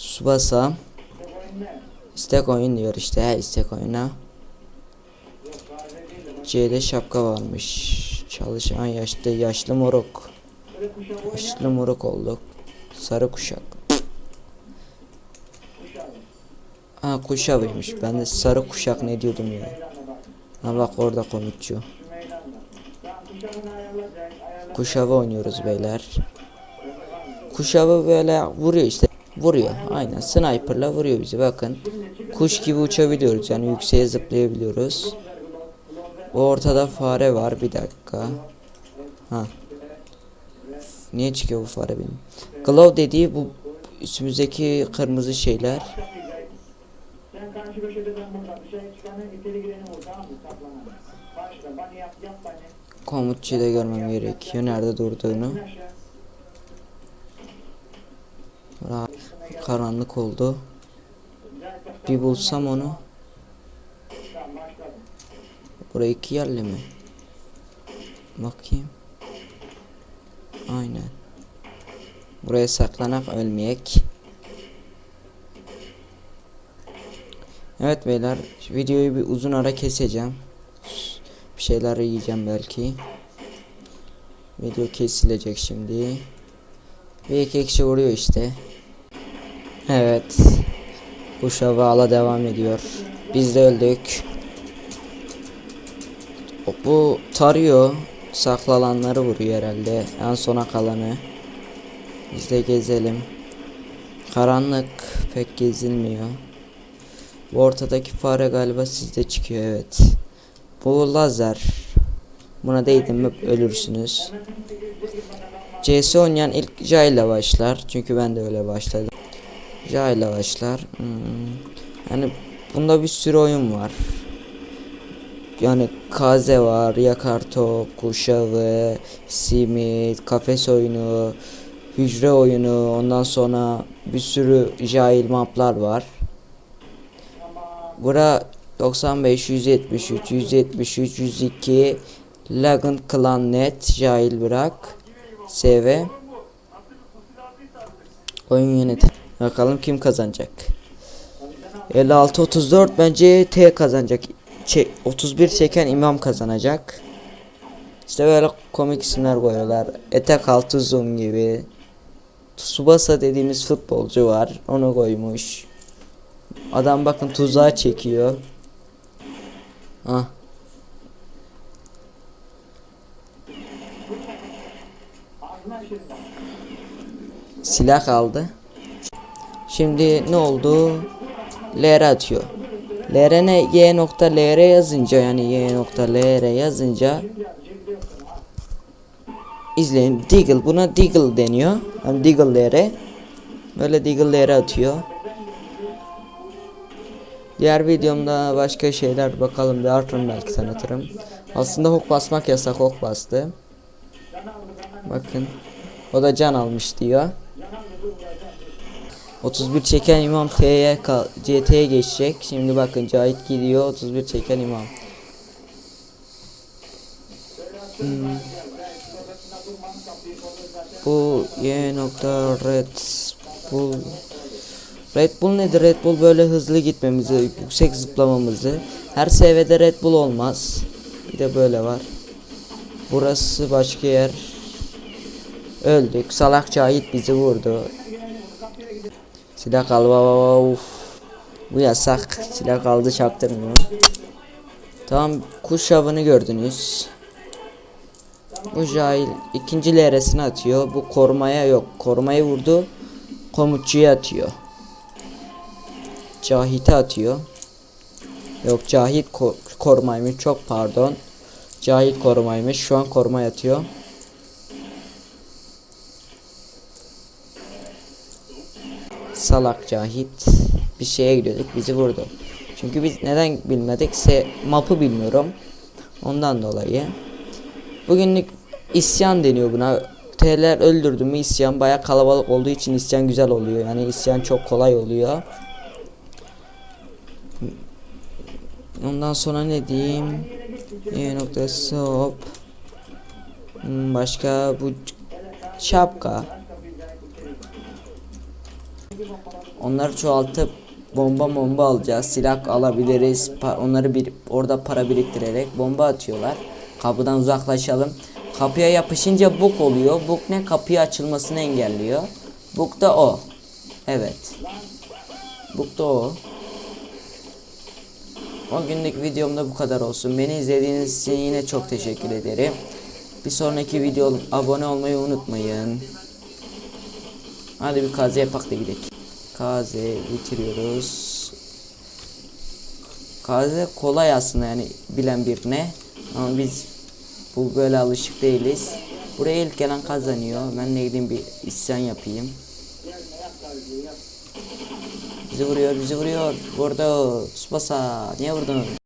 Subasa. İstek oyun diyor işte he istek oyuna. C'de şapka varmış. Çalışan yaşlı yaşlı moruk. Yaşlı moruk olduk. Sarı kuşak. Ha kuşavıymış. Ben de sarı kuşak ne diyordum ya. Ha bak orada komutçu. Kuşavı oynuyoruz beyler. Kuşavı böyle vuruyor işte. Vuruyor. Aynen sniperla vuruyor bizi bakın. Kuş gibi uçabiliyoruz yani yükseğe zıplayabiliyoruz. Ortada fare var bir dakika. Ha. Niye çıkıyor bu fare benim? Glove dediği bu üstümüzdeki kırmızı şeyler. Komutçuyu da görmem gerekiyor nerede durduğunu. İn aşağı. Ra- Karanlık oldu. Bir bulsam onu. Buraya iki yerli mi? Bakayım. Aynen. Buraya saklanak ölmeyek. Evet beyler videoyu bir uzun ara keseceğim. Bir şeyler yiyeceğim belki. Video kesilecek şimdi. Bir iki kişi vuruyor işte. Evet. Bu şavala devam ediyor. Biz de öldük. Bu tarıyor. Saklalanları vuruyor herhalde. En sona kalanı. Biz de gezelim. Karanlık pek gezilmiyor. Bu ortadaki fare galiba sizde çıkıyor evet. Bu lazer. Buna değdim mi ölürsünüz. CS oynayan ilk J ile başlar. Çünkü ben de öyle başladım. J ile başlar. Hmm. Yani bunda bir sürü oyun var. Yani kaze var, yakar top, kuşağı, simit, kafes oyunu, hücre oyunu, ondan sonra bir sürü jahil maplar var. Bura 95, 173, 173, 102, Lagan Clan Net, jahil bırak, SV. Oyun yönetim. Bakalım kim kazanacak. 56 34 bence T kazanacak. Çe 31 çeken imam kazanacak. İşte böyle komik isimler koyuyorlar. Etek altı zoom gibi. Tsubasa dediğimiz futbolcu var. Onu koymuş. Adam bakın tuzağa çekiyor. Ah. Silah aldı. Şimdi ne oldu? LR atıyor. LR'ne y nokta LR yazınca yani y nokta LR yazınca izleyin Deagle buna Deagle deniyor. Yani Deagle LR böyle Deagle LR atıyor. Diğer videomda başka şeyler bakalım bir artırım belki tanıtırım. Aslında hook basmak yasak hook bastı. Bakın. O da can almış diyor. 31 çeken imam T'ye CT'ye geçecek. Şimdi bakın Cahit gidiyor 31 çeken imam. Hmm. Bu Y nokta Red Bull Red Bull nedir? Red Bull böyle hızlı gitmemizi, yüksek zıplamamızı. Her seviyede Red Bull olmaz. Bir de böyle var. Burası başka yer. Öldük. Salak Cahit bizi vurdu. Silah baba uf. Bu yasak. Silah kaldı çaktırmıyor. Tamam kuş avını gördünüz. Bu cahil ikinci LR'sini atıyor. Bu korumaya yok. Korumayı vurdu. Komutçuya atıyor. Cahit'e atıyor. Yok Cahit ko korumaymış. Çok pardon. Cahit korumaymış. Şu an koruma atıyor. Salak Cahit bir şeye gidiyorduk bizi vurdu. Çünkü biz neden bilmedik se map'ı bilmiyorum. Ondan dolayı. Bugünlük isyan deniyor buna. T'ler öldürdü mü isyan baya kalabalık olduğu için isyan güzel oluyor. Yani isyan çok kolay oluyor. Ondan sonra ne diyeyim? E hop. Hmm, Başka bu şapka. Onları çoğaltıp bomba bomba alacağız. Silah alabiliriz. Onları bir orada para biriktirerek bomba atıyorlar. Kapıdan uzaklaşalım. Kapıya yapışınca buk oluyor. Buk ne? Kapıyı açılmasını engelliyor. Buk da o. Evet. Buk da o. O günlük videomda bu kadar olsun. Beni izlediğiniz için yine çok teşekkür ederim. Bir sonraki video abone olmayı unutmayın. Hadi bir kaze yapak da gidelim. Kaze bitiriyoruz. Kaze kolay aslında yani bilen birine. Ama biz bu böyle alışık değiliz. Buraya ilk gelen kazanıyor. Ben de gideyim bir isyan yapayım. Bizi vuruyor, bizi vuruyor. Vurdu. Spasa. Niye vurdun?